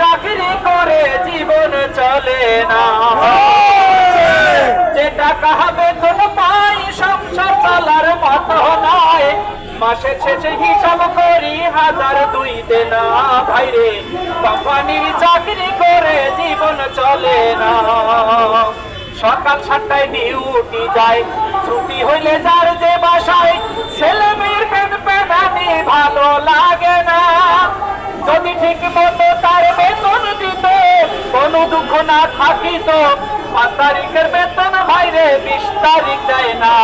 চাকরি করে জীবন চলে না। যে টাকা বেতন পাই সংসার চলার মতো নয়। মাসে শেষে হিসাব করি হাজার দুই দেনা। ভাইরে কোম্পানির চাকরি করে জীবন চলে না। সকাল সাতটায় ডিউটি যায় ছুটি হইলে যার যে বাসায় ছেলে মেয়ের পেট পেটানি ভালো লাগে না। যদি ঠিক মতো দুঃখ না থাকিত পাঁচ তারিখের বেতন ভাইরে বিশ তারিখ দেয় না।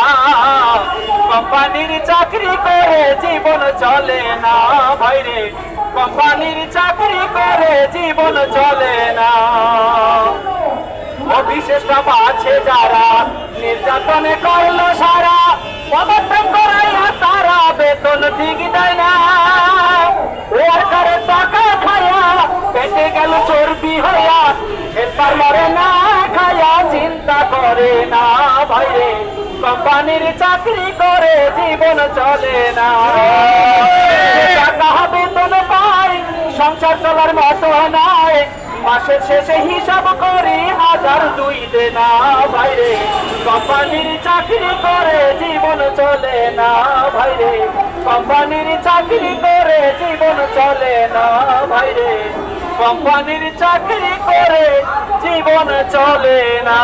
কোম্পানির চাকরি করে জীবন চলে না ভাইরে কোম্পানির চাকরি করে জীবন চলে না। অবিশেষ আছে যারা, নির্যাতনে করল সারা করে না ভাইরে কোম্পানির চাকরি করে জীবন চলে না। টাকা বেতন পাই, সংসার চলার মতো নয় মাসের শেষে হিসাব করি হাজার দুই দেনা ভাইরে কোম্পানির চাকরি করে জীবন চলে না ভাইরে কোম্পানির চাকরি করে জীবন চলে না ভাইরে কোম্পানির চাকরি করে জীবন চলে না।